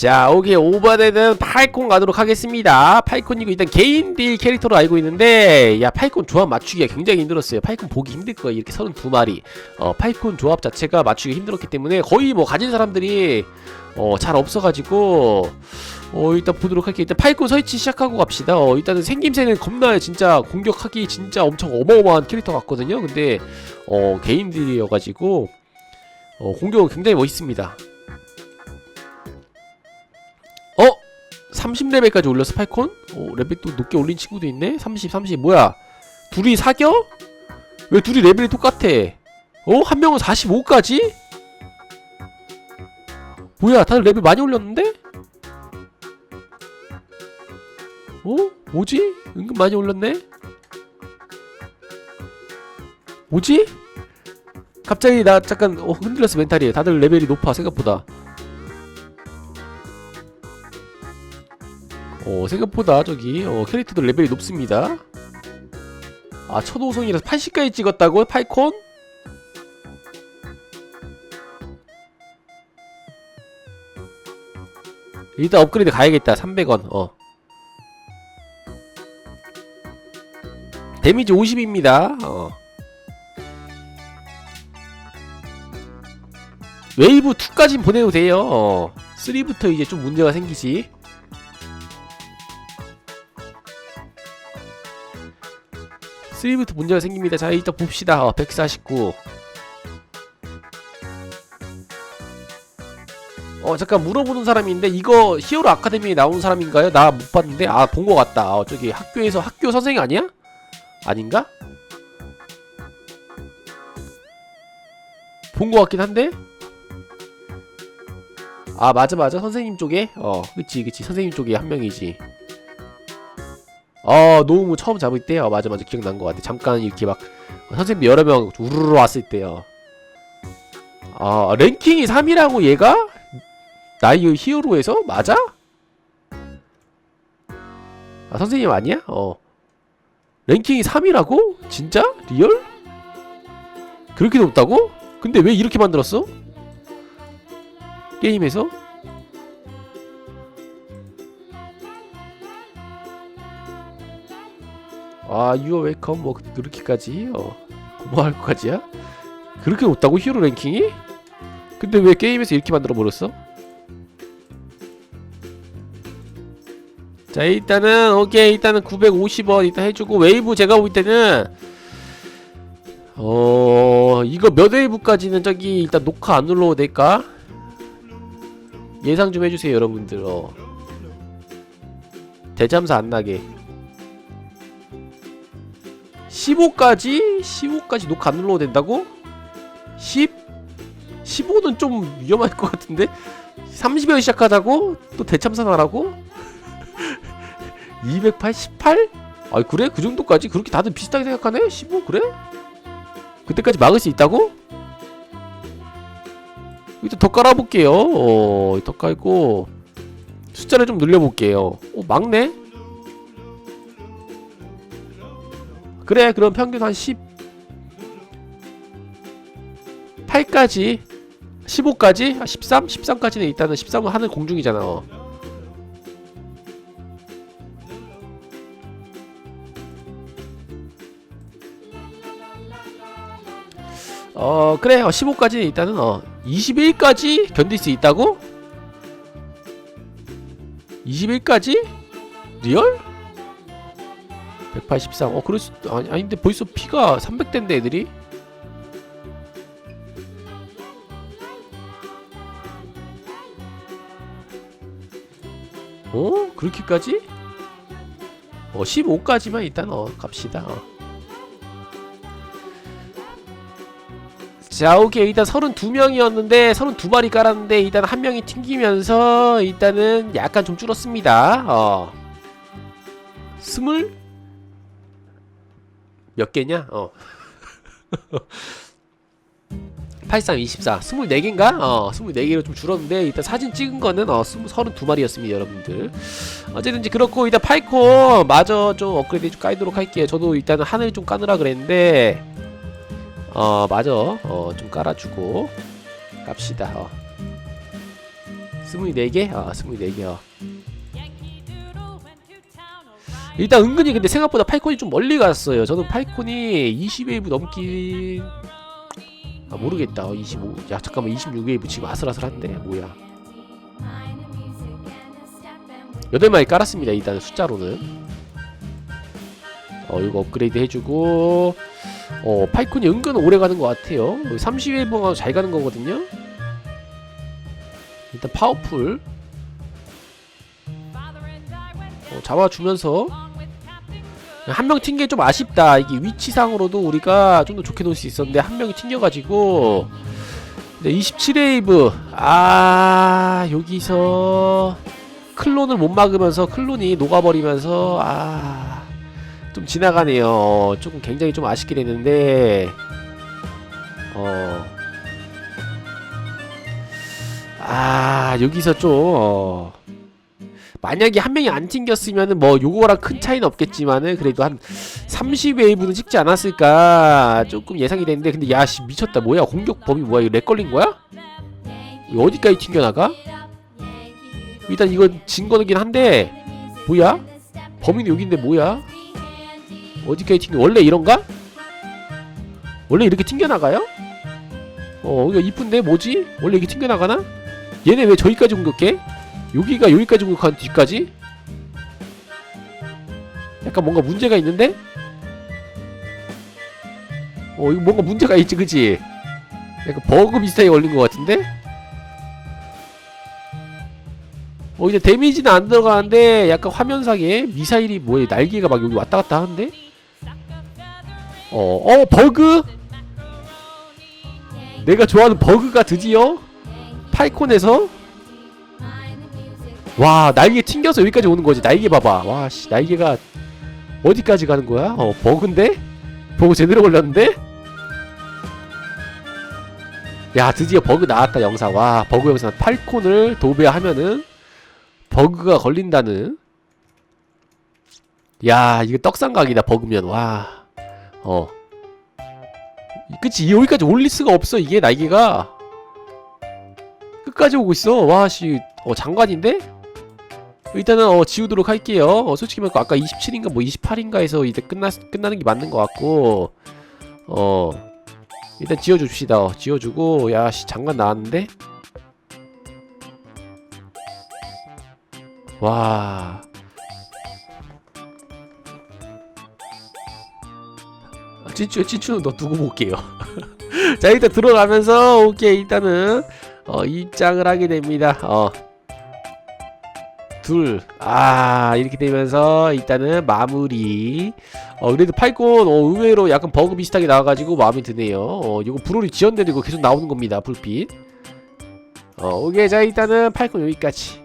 자, 오케이. 5번에는 파이콘 가도록 하겠습니다. 파이콘이고 일단 개인 딜 캐릭터로 알고 있는데 야, 파이콘 조합 맞추기가 굉장히 힘들었어요. 파이콘 보기 힘들 거예요. 이렇게 32마리. 어, 파이콘 조합 자체가 맞추기 힘들었기 때문에 거의 뭐 가진 사람들이 어, 잘 없어 가지고 어, 일단 보도록 할게요. 일단 파이콘 설치 시작하고 갑시다. 어, 일단은 생김새는 겁나 진짜 공격하기 진짜 엄청 어마어마한 캐릭터 같거든요. 근데 어, 개인 딜이어 가지고 어, 공격은 굉장히 멋있습니다. 30레벨까지 올렸어 파이콘? 어, 레벨 또 높게 올린 친구도 있네? 30, 30 뭐야? 둘이 사겨? 왜 둘이 레벨이 똑같아? 어? 한 명은 45까지? 뭐야 다들 레벨 많이 올렸는데? 어? 뭐지? 은근 많이 올렸네? 뭐지? 갑자기 나 잠깐 어, 흔들렸어 멘탈이 다들 레벨이 높아 생각보다 어 생각보다 저기 어, 캐릭터들 레벨이 높습니다 아 첫호성이라서 80까지 찍었다고? 파이콘? 일단 업그레이드 가야겠다 300원 어 데미지 50입니다 어 웨이브 2까진 보내도 돼요 어 3부터 이제 좀 문제가 생기지 3부터 문제가 생깁니다. 자, 일단 봅시다. 어, 149. 어, 잠깐 물어보는 사람인데 이거 히어로 아카데미에 나온 사람인가요? 나 못 봤는데 아, 본 것 같다. 어, 저기 학교에서 학교 선생님 아니야? 아닌가? 본 것 같긴 한데? 아, 맞아 맞아. 선생님 쪽에? 어, 그치 그치. 선생님 쪽에 한 명이지. 어 노우무 처음 잡을 때 어, 맞아 맞아 기억난 것 같아 잠깐 이렇게 막 선생님들 여러 명 우르르 왔을 때요 아 랭킹이 3이라고 얘가? 나이 히어로에서? 맞아? 아 선생님 아니야? 어 랭킹이 3이라고? 진짜? 리얼? 그렇게 높다고? 근데 왜 이렇게 만들었어? 게임에서? 아 유어 웨이컴 뭐 그렇게까지 어 고마워할 것까지야? 그렇게 높다고 히어로 랭킹이? 근데 왜 게임에서 이렇게 만들어 버렸어? 자 일단은 오케이 일단은 950원 일단 해주고 웨이브 제가 볼 때는 어 이거 몇 웨이브까지는 저기 일단 녹화 안 눌러도 될까? 예상 좀 해주세요 여러분들 어 대잠사 안 나게 15까지? 15까지 녹화 안 눌러도 된다고? 10? 15는 좀 위험할 것 같은데? 30에 시작하자고? 또 대참사 나라고? 288? 아 그래? 그 정도까지? 그렇게 다들 비슷하게 생각하네? 15 그래? 그때까지 막을 수 있다고? 일단 더 깔아볼게요 어, 더 깔고 숫자를 좀 늘려볼게요 어 막네? 그래 그럼 평균 한10 8까지 15까지? 아, 13? 13까지는 일단은 13은 하늘 공중이잖아 어. 어 그래 어, 15까지는 일단은 어 21까지 견딜 수 있다고? 21까지? 리얼? 183. 어, 그럴 수, 아니, 아닌데 벌써 피가 300대인데 애들이? 어? 그렇게까지? 어, 15까지만 일단, 어, 갑시다. 어. 자, 오케이. 일단 32명이었는데, 32마리 깔았는데, 일단 한 명이 튕기면서, 일단은 약간 좀 줄었습니다. 어. 스물? 몇 개냐? 어. 83, 24, 24개인가? 어, 24개로 좀 줄었는데, 일단 사진 찍은 거는, 어, 20, 32마리였습니다, 여러분들. 어쨌든지 그렇고, 일단 파이콘, 마저 좀 업그레이드 좀 까이도록 할게요. 저도 일단은 하늘 좀 까느라 그랬는데, 어, 맞아. 어, 좀 깔아주고, 깝시다, 어. 24개? 아 24개 어. 일단 은근히 근데 생각보다 파이콘이 좀 멀리 갔어요. 저는 파이콘이 20웨이브 넘기 아 모르겠다. 어, 25. 야 잠깐만. 26웨이브 지금 아슬아슬한데? 뭐야. 8마리 깔았습니다 일단 숫자로는. 어 이거 업그레이드 해주고. 어 파이콘이 은근 오래 가는 것 같아요. 30웨이브가 잘 가는 거거든요. 일단 파워풀 잡아주면서 한 명 튕겨 좀 아쉽다. 이게 위치상으로도 우리가 좀 더 좋게 놓을 수 있었는데 한 명이 튕겨가지고. 네, 27웨이브. 아 여기서 클론을 못 막으면서 클론이 녹아버리면서 아 좀 지나가네요. 조금 굉장히 좀 아쉽게 됐는데 어. 아 여기서 좀 어, 만약에 한 명이 안 튕겼으면은 뭐 요거랑 큰 차이는 없겠지만은 그래도 한 30웨이브는 찍지 않았을까 조금 예상이 되는데 근데 야씨 미쳤다 뭐야 공격 범위 뭐야 이거 렉 걸린 거야? 어디까지 튕겨나가? 일단 이건 진 거긴 한데 뭐야? 범위는 여기인데 뭐야? 어디까지 튕겨 원래 이런가? 원래 이렇게 튕겨나가요? 어 이거 이쁜데 뭐지? 원래 이렇게 튕겨나가나? 얘네 왜 저기까지 공격해? 여기가 여기까지 공격한 뒤까지? 약간 뭔가 문제가 있는데? 어 이거 뭔가 문제가 있지 그지? 약간 버그 비슷하게 걸린 것 같은데? 어 이제 데미지는 안 들어가는데 약간 화면상에 미사일이 뭐야 날개가 막 여기 왔다 갔다 하는데? 어, 어 버그? 내가 좋아하는 버그가 드디어 파이콘에서 와 날개 튕겨서 여기까지 오는 거지. 날개 봐봐. 와씨 날개가 어디까지 가는 거야? 어 버그인데? 버그 제대로 걸렸는데? 야 드디어 버그 나왔다 영상. 와 버그 영상. 팔콘을 도배하면은 버그가 걸린다는. 야 이거 떡상각이다 버그면. 와어. 그치 여기까지 올릴 수가 없어 이게 날개가. 끝까지 오고 있어. 와씨 어 장관인데 일단은 어 지우도록 할게요. 어 솔직히 말고 아까 27인가 뭐 28인가에서 이제 끝나 끝나는 게 맞는 것 같고 어 일단 지워줍시다. 어, 지워주고 야씨 장관 나왔는데? 와. 아, 찌쭈 찌쭈는 너 두고 볼게요. 자 일단 들어가면서 오케이 일단은 어 입장을 하게 됩니다. 어 둘, 아, 이렇게 되면서 일단은 마무리. 어, 그래도 팔콘, 어, 의외로 약간 버그 비슷하게 나와가지고 마음에 드네요. 어, 이거 브롤이 지연되는 거 계속 나오는 겁니다, 불빛. 어, 오케이. 자, 일단은 팔콘 여기까지.